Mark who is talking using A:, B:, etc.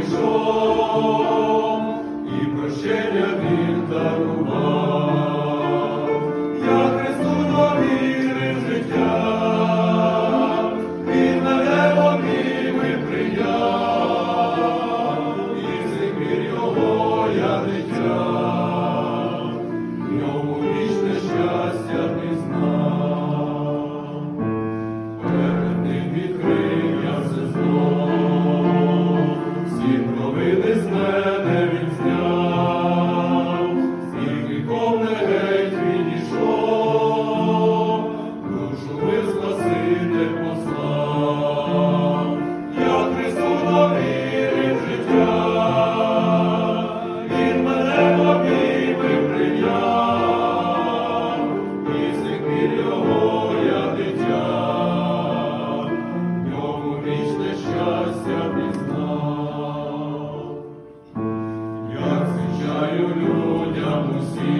A: прийшов і прощення він дарував. Я Христу довірив життя, він на небо ми прийняв, і з його я дитя. Jesus.